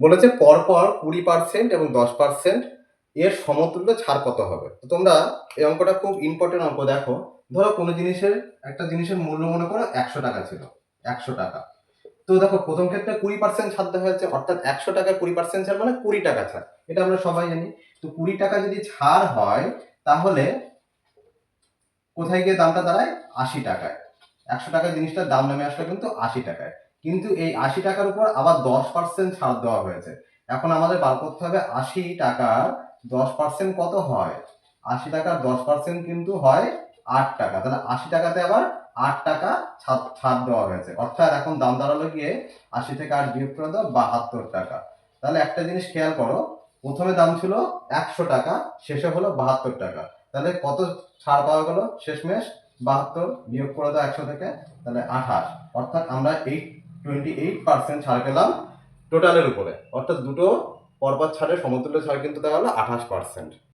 বলেছে পরপর কুড়ি পার্সেন্ট এবং দশ পার্সেন্ট এর সমতুল্য ছাড় কত হবে। তো তোমরা এই অঙ্কটা খুব ইম্পর্টেন্ট অঙ্ক, দেখো। ধরো কোনো জিনিসের, একটা জিনিসের মূল্য মনে করো একশো টাকা ছিল, একশো টাকা। তো দেখো, প্রথম ক্ষেত্রে কুড়ি পার্সেন্ট ছাড় দেওয়া হয়েছে, অর্থাৎ একশো টাকায় কুড়ি পার্সেন্ট ছাড় মানে কুড়ি টাকা ছাড়। এটা আমরা সবাই জানি। তো কুড়ি টাকা যদি ছাড় হয়, তাহলে কোথায় গিয়ে দামটা দাঁড়ায়? আশি টাকায়। একশো টাকা জিনিসটার দাম নেমে আসলে কিন্তু আশি টাকায়। কিন্তু এই আশি টাকার উপর আবার দশ পার্সেন্ট ছাড় দেওয়া হয়েছে। এখন আমাদের বার করতে হবে আশি টাকার দশ পার্সেন্ট কত হয়? আশি টাকার দশ পার্সেন্ট কিন্তু হয় আট টাকা। তাহলে আশি টাকাতে আবার আট টাকা ছাড় দেওয়া হয়েছে। অর্থাৎ এখন দাম দাঁড়াল গিয়ে আশি থেকে আট বিয়োগ করে দাও বাহাত্তর টাকা। তাহলে একটা জিনিস খেয়াল করো, প্রথমে দাম ছিল একশো টাকা, শেষে হলো বাহাত্তর টাকা। তাহলে কত ছাড় পাওয়া গেল? শেষমেশ বাহাত্তর বিয়োগ করে দাও একশো থেকে, তাহলে আঠাশ। অর্থাৎ আমরা এইট টোয়েন্টি এইট পার্সেন্ট ছাড় পেলাম টোটালের উপরে। অর্থাৎ দুটো পরপর ছাড়ে সমতুল্য ছাড় কিন্তু দেওয়া হলো আঠাশ পার্সেন্ট